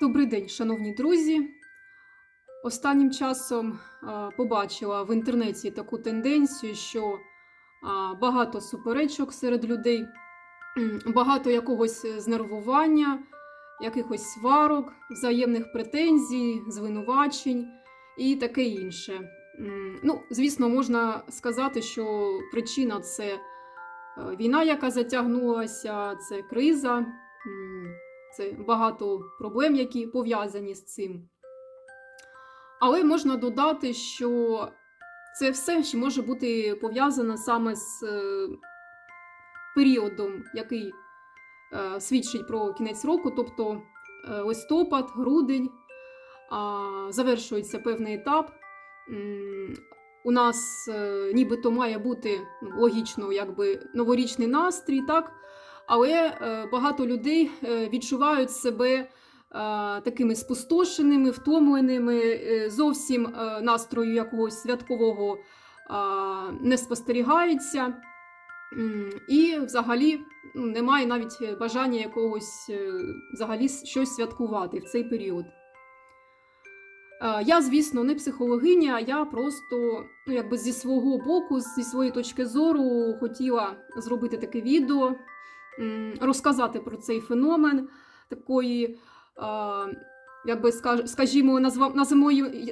Добрий день, шановні друзі. Останнім часом побачила в інтернеті таку тенденцію, що багато суперечок серед людей, багато якогось знервування, якихось сварок, взаємних претензій, звинувачень і таке інше. Ну, звісно, можна сказати, що причина це е, війна, яка затягнулася, це криза. Це багато проблем, які пов'язані з цим. Але можна додати, що це все ще може бути пов'язане саме з е, періодом, який е, свідчить про кінець року, тобто е, листопад, грудень, завершується певний етап. У нас нібито має бути ну, логічно, якби новорічний настрій, так? Але е, багато людей е, відчувають себе е, такими спустошеними, втомленими, зовсім настрою якогось святкового не спостерігається. І взагалі ну, немає навіть бажання якогось взагалі щось святкувати в цей період. Я, звісно, не психологиня, я просто ну, якби зі свого боку, зі своєї точки зору, хотіла зробити таке відео, розказати про цей феномен такої, якби скаж- скажімо,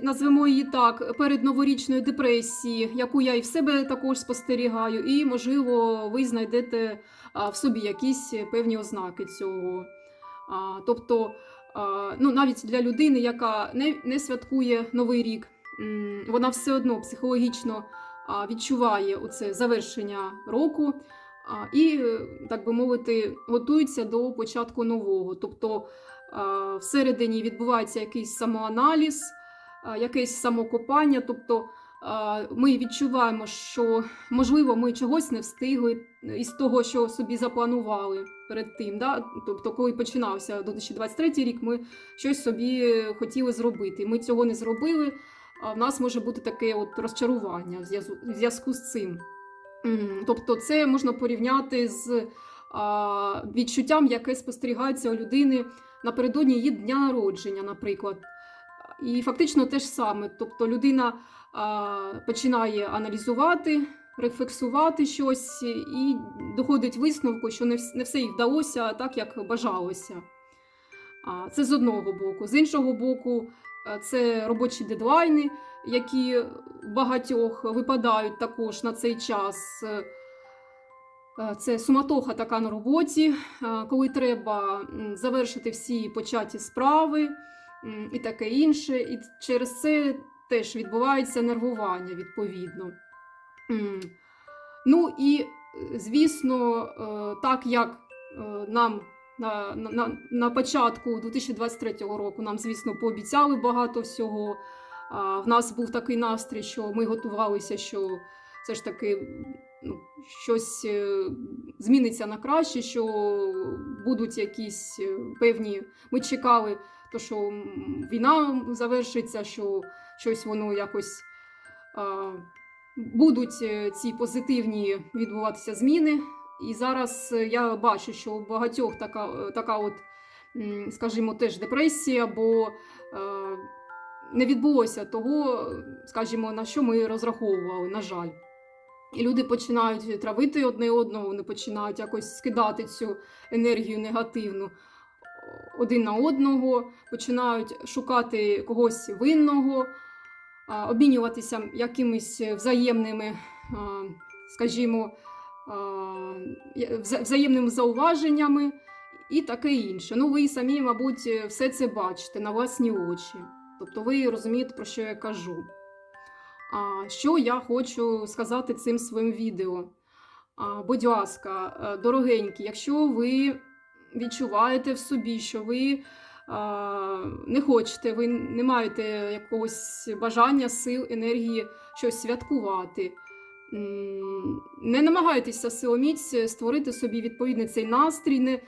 назвемо її, так, передноворічної депресії, яку я і в себе також спостерігаю, і, можливо, ви знайдете в собі якісь певні ознаки цього. Тобто, ну, навіть для людини, яка не, не святкує Новий рік, вона все одно психологічно відчуває оце завершення року і, так би мовити, готується до початку нового. Тобто всередині відбувається якийсь самоаналіз, якесь самокопання. Тобто ми відчуваємо, що можливо ми чогось не встигли із того, що собі запланували перед тим. Да? Тобто, коли починався 2023 рік, ми щось собі хотіли зробити. Ми цього не зробили. А в нас може бути таке от розчарування в зв'язку з цим. Тобто, це можна порівняти з відчуттям, яке спостерігається у людини напередодні її дня народження, наприклад. І фактично те ж саме. Тобто людина починає аналізувати, рефлексувати щось і доходить висновку, що не все їй вдалося так, як бажалося. Це з одного боку. З іншого боку, це робочі дедлайни, які багатьох випадають також на цей час. Е, е, Це суматоха така на роботі, е, коли треба завершити всі початі справи і таке інше. І через це теж відбувається нервування відповідно. Ну і, е, звісно, е, так як е, нам на, на, на- початку 2023 року нам, звісно, пообіцяли багато всього. А, в нас був такий настрій, що ми готувалися, що все ж таки ну, щось е, зміниться на краще, що будуть якісь е, певні. Ми чекали, то, що війна завершиться, що щось воно якось. Будуть е, ці позитивні відбуватися зміни. І зараз е, я бачу, що у багатьох така, е, така от, скажімо, теж депресія, бо е, не відбулося того, скажімо, на що ми розраховували, на жаль. І люди починають травити одне одного, вони починають якось скидати цю енергію негативну один на одного, починають шукати когось винного, обмінюватися якимись взаємними, скажімо, взаємними зауваженнями і таке інше. Ну, ви самі, мабуть, все це бачите на власні очі. Тобто ви розумієте, про що я кажу. А, що я хочу сказати цим своїм відео? А, будь ласка, е, дорогенькі, якщо ви відчуваєте в собі, що ви а, не хочете, ви не маєте якогось бажання, сил, енергії щось святкувати. Не намагайтеся силоміць створити собі відповідний цей настрій, не,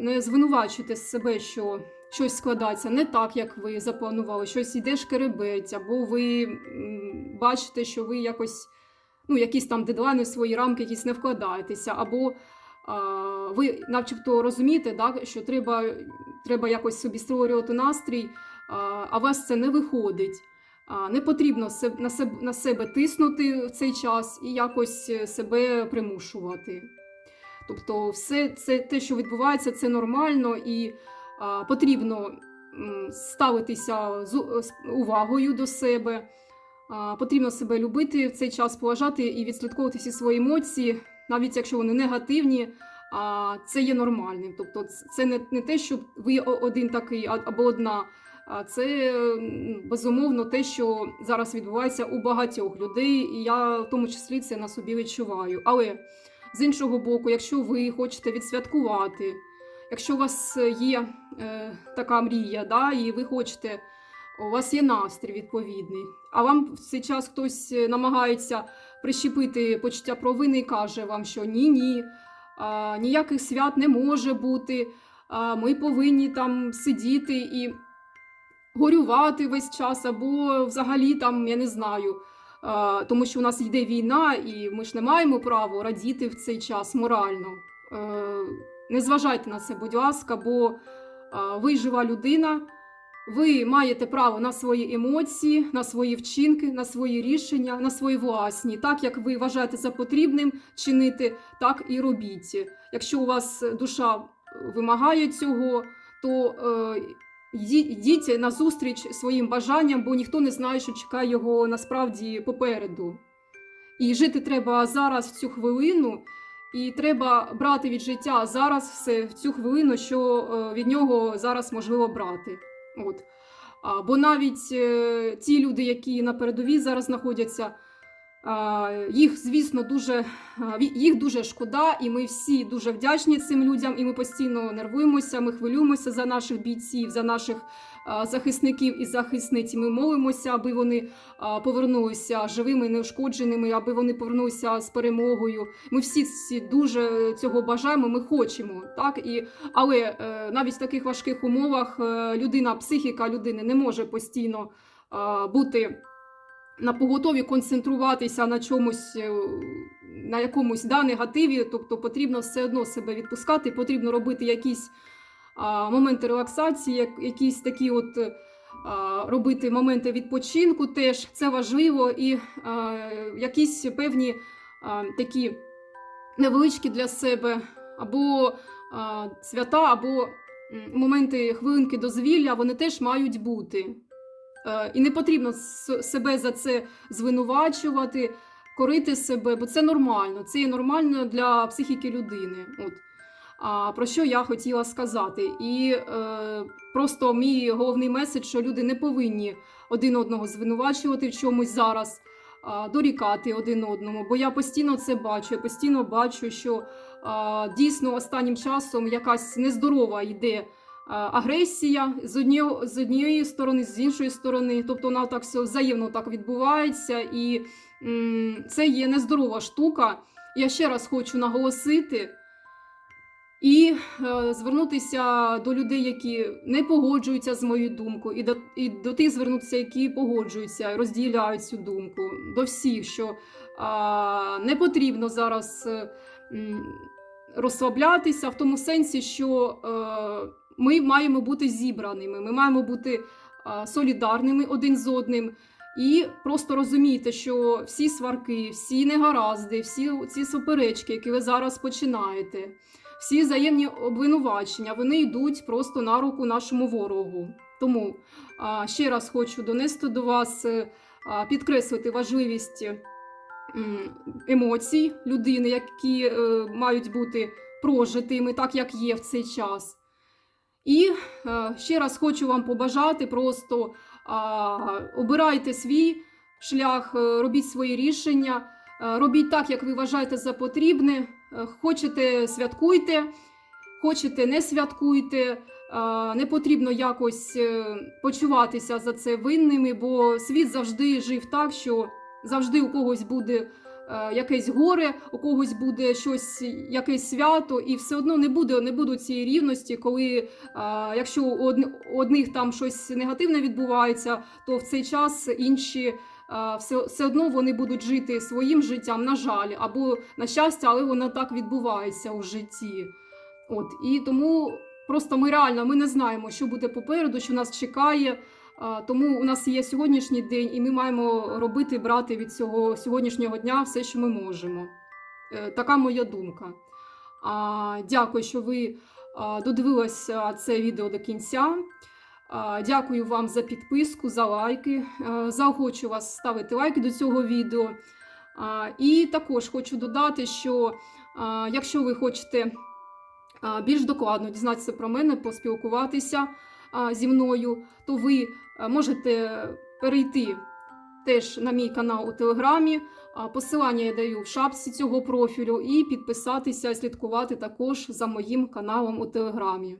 не звинувачуйте себе, що щось складається не так, як ви запланували, щось іде шкереберть, або ви бачите, що ви якось ну, якісь там дедлайни в свої рамки якісь не вкладаєтеся, або а, ви начебто розумієте, да, що треба, треба якось собі створювати настрій, а, а вас це не виходить. Не потрібно на себе, тиснути в цей час і якось е, себе примушувати. Тобто, все це те, що відбувається, це нормально і потрібно ставитися з увагою до себе. Потрібно себе любити в цей час, поважати і відслідковувати всі свої емоції, навіть якщо вони негативні, а це є нормальним. Тобто, це не, не те, що ви один такий або одна. Це безумовно те, що зараз відбувається у багатьох людей, і я в тому числі це на собі відчуваю. Але з іншого боку, якщо ви хочете відсвяткувати, якщо у вас є е, така мрія, да, і ви хочете, у вас є настрій відповідний, а вам в цей час хтось е, намагається прищепити почуття провини і каже вам, що ні, ні, а, ніяких свят не може бути, ми повинні там сидіти і горювати весь час, або взагалі там, я не знаю. Тому що у нас йде війна, і ми ж не маємо права радіти в цей час морально. Е, Не зважайте на це, будь ласка, бо ви жива людина, ви маєте право на свої емоції, на свої вчинки, на свої рішення, на свої власні. Так як ви вважаєте за потрібним чинити, так і робіть. Якщо у вас душа вимагає цього, то е, йдіть на зустріч своїм бажанням, бо ніхто не знає, що чекає його насправді попереду. І жити треба зараз в цю хвилину, і треба брати від життя зараз все в цю хвилину, що е, від нього зараз можливо брати. От. Бо навіть е, ті люди, які на передовій зараз знаходяться, їх, звісно, дуже, їх дуже шкода, і ми всі дуже вдячні цим людям, і ми постійно нервуємося, ми хвилюємося за наших бійців, за наших захисників і захисниць. Ми молимося, аби вони повернулися живими, неушкодженими, аби вони повернулися з перемогою. Ми всі, всі дуже цього бажаємо, ми хочемо. Так? І, але е, навіть в таких важких умовах е, людина, психіка людини не може постійно бути на поготові концентруватися на чомусь, е, на якомусь да, негативі, тобто потрібно все одно себе відпускати, потрібно робити якісь а, моменти релаксації, як, якісь такі от. е, Робити моменти відпочинку теж це важливо, і а, якісь певні а, такі невеличкі для себе або а, свята, або моменти хвилинки дозвілля, вони теж мають бути. Е, І не потрібно себе за це звинувачувати, корити себе, бо це нормально. Це є нормально для психіки людини. От. А про що я хотіла сказати? І е, просто мій головний меседж, що люди не повинні один одного звинувачувати в чомусь зараз, а, дорікати один одному. Бо я постійно це бачу. Я постійно бачу, що а, дійсно останнім часом якась нездорова йде агресія з однієї, з однієї сторони, з іншої сторони. Тобто вона так все взаємно так відбувається, і м, це є нездорова штука. Я ще раз хочу наголосити. І е, звернутися до людей, які не погоджуються з моєю думкою, і до, і до тих звернутися, які погоджуються, розділяють цю думку, до всіх, що е, не потрібно зараз е, розслаблятися в тому сенсі, що е, ми маємо бути зібраними, ми маємо бути е, солідарними один з одним. І просто розумійте, що всі сварки, всі негаразди, всі ці суперечки, які ви зараз починаєте, всі взаємні обвинувачення, вони йдуть просто на руку нашому ворогу. Тому а, ще раз хочу донести до вас, е, підкреслити важливість емоцій людини, які е, мають бути прожитими, так як є в цей час. І е, ще раз хочу вам побажати просто обирайте свій шлях, е, робіть свої рішення, е, робіть так, як ви вважаєте за потрібне. Хочете святкуйте, хочете не святкуйте. Не потрібно якось почуватися за це винними, бо світ завжди жив так, що завжди у когось буде якесь горе, у когось буде щось, якесь свято, і все одно не буде, не буде цієї рівності, коли якщо у одних там щось негативне відбувається, то в цей час інші все, все одно вони будуть жити своїм життям, на жаль, або на щастя, але воно так відбувається у житті. От і тому просто ми реально ми не знаємо, що буде попереду, що нас чекає. Тому у нас є сьогоднішній день, і ми маємо робити, брати від цього сьогоднішнього дня все, що ми можемо. Е, Така моя думка. Дякую, що ви додивилися це відео до кінця. Дякую вам за підписку, за лайки. Е, Заохочу вас ставити лайки до цього відео. І також хочу додати, що якщо ви хочете більш докладно дізнатися про мене, поспілкуватися зі мною, то ви можете перейти теж на мій канал у Телеграмі. Посилання я даю в шапці цього профілю і підписатися, слідкувати також за моїм каналом у Телеграмі.